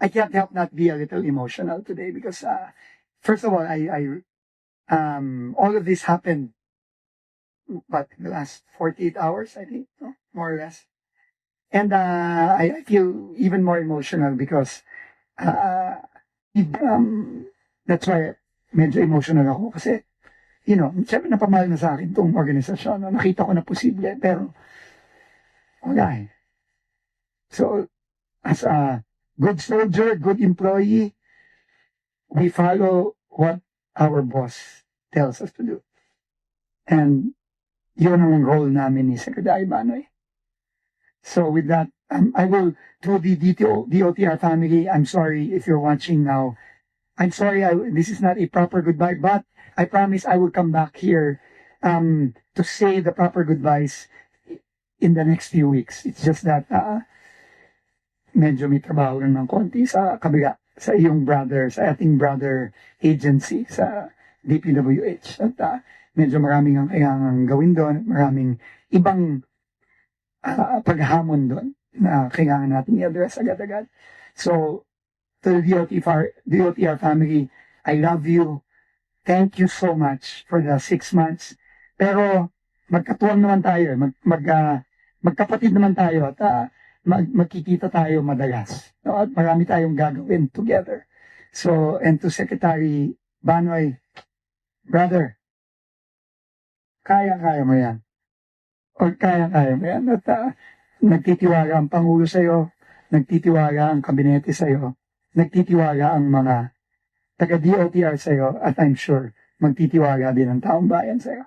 I can't help not be a little emotional today because, uh, first of all, I, I, um, all of this happened, in the last 48 hours, I think, no? more or less. And, uh, I, I feel even more emotional because, uh, um, that's why medyo emotional ako kasi, you know, siyempre napamahal na sa akin itong organisasyon. Nakita ko na posible, pero wala eh. So, as a good soldier, good employee, we follow what our boss tells us to do. And yun ang role namin ni Secretary Banoy. So with that, um, I will, to the DTO, DOTR family, I'm sorry if you're watching now. I'm sorry, I, this is not a proper goodbye, but I promise I will come back here um, to say the proper goodbyes in the next few weeks. It's just that uh, medyo may trabaho lang ng konti sa kabila, sa iyong brother, sa ating brother agency, sa DPWH. At uh, medyo maraming ang kailangan gawin doon, maraming ibang uh, paghamon doon na kailangan natin i-address agad-agad. So, to the DOTR, DOTR family, I love you. Thank you so much for the six months. Pero, magkatuwang naman tayo, mag, mag, uh, magkapatid naman tayo at uh, mag, magkikita tayo madalas. No? At marami tayong gagawin together. So, and to Secretary Banoy, brother, kaya-kaya mo yan. O kaya-kaya mo yan. At uh, nagtitiwala ang Pangulo sa'yo, nagtitiwala ang kabinete sa'yo, nagtitiwala ang mga taga-DOTR sa'yo, at I'm sure magtitiwala din ang taong bayan sa'yo.